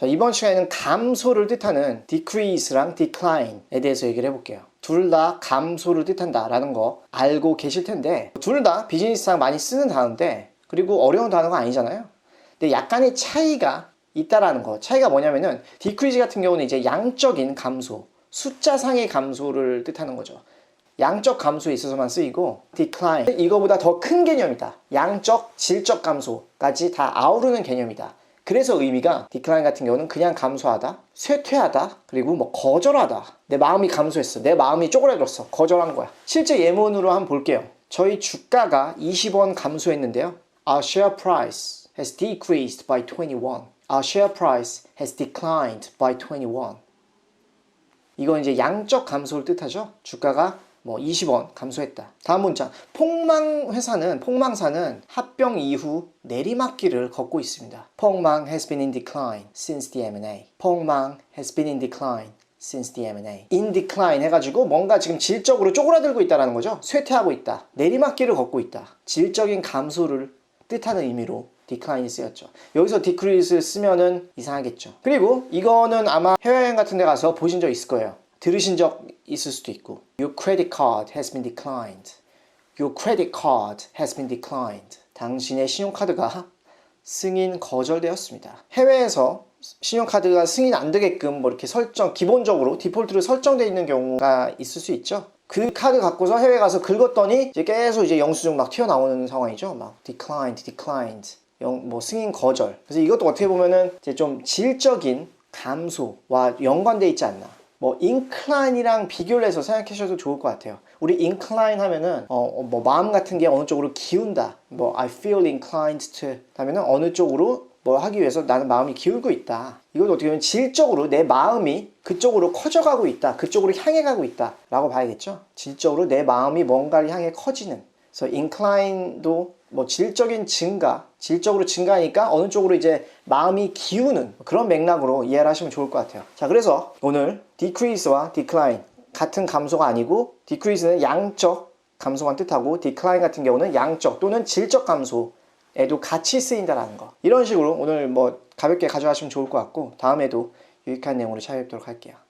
자, 이번 시간에는 감소를 뜻하는 decrease랑 decline에 대해서 얘기를 해볼게요. 둘 다 감소를 뜻한다라는 거 알고 계실 텐데 둘 다 비즈니스상 많이 쓰는 단어인데 그리고 어려운 단어가 아니잖아요. 근데 약간의 차이가 있다라는 거. 차이가 뭐냐면은 decrease 같은 경우는 이제 양적인 감소, 숫자상의 감소를 뜻하는 거죠. 양적 감소에 있어서만 쓰이고 decline 이거보다 더 큰 개념이다. 양적, 질적 감소까지 다 아우르는 개념이다. 그래서 의미가 decline 같은 경우는 그냥 감소하다, 쇠퇴하다, 그리고 뭐 거절하다. 내 마음이 감소했어. 내 마음이 쪼그라들었어. 거절한 거야. 실제 예문으로 한번 볼게요. 저희 주가가 20원 감소했는데요. Our share price has decreased by 21. Our share price has declined by 21. 이건 이제 양적 감소를 뜻하죠. 주가가 뭐 20원 감소했다. 다음 문장. 폭망 회사는 폭망사는 합병 이후 내리막길을 걷고 있습니다. 폭망 has been in decline since the M&A. 폭망 has been in decline since the M&A. in decline 해가지고 뭔가 지금 질적으로 쪼그라들고 있다는 거죠. 쇠퇴하고 있다. 내리막길을 걷고 있다. 질적인 감소를 뜻하는 의미로 decline이 쓰였죠. 여기서 decrease 쓰면은 이상하겠죠. 그리고 이거는 아마 해외여행 같은 데 가서 보신 적 있을 거예요. 들으신 적 있을 수도 있고. Your credit card has been declined. Your credit card has been declined. 당신의 신용카드가 승인 거절되었습니다. 해외에서 신용카드가 승인 안 되게끔 뭐 이렇게 설정, 기본적으로 디폴트로 설정되어 있는 경우가 있을 수 있죠. 그 카드 갖고서 해외 가서 긁었더니 이제 계속 이제 영수증 막 튀어나오는 상황이죠. 막 declined, declined. 영, 뭐 승인 거절. 그래서 이것도 어떻게 보면은 이제 좀 질적인 감소와 연관돼 있지 않나. 뭐 incline이랑 비교를 해서 생각하셔도 좋을 것 같아요. 우리 incline 하면은 어, 뭐 마음 같은 게 어느 쪽으로 기운다. 뭐 I feel inclined to 하면은 어느 쪽으로 뭐 하기 위해서 나는 마음이 기울고 있다. 이것도 어떻게 보면 질적으로 내 마음이 그쪽으로 커져가고 있다. 그쪽으로 향해 가고 있다. 라고 봐야겠죠. 질적으로 내 마음이 뭔가를 향해 커지는. 그래서 incline도 뭐 질적인 증가, 질적으로 증가하니까 어느 쪽으로 이제 마음이 기우는 그런 맥락으로 이해를 하시면 좋을 것 같아요. 자, 그래서 오늘 decrease와 decline 같은 감소가 아니고 decrease는 양적 감소만 뜻하고 decline 같은 경우는 양적 또는 질적 감소에도 같이 쓰인다라는 거. 이런 식으로 오늘 뭐 가볍게 가져가시면 좋을 것 같고 다음에도 유익한 내용으로 찾아뵙도록 할게요.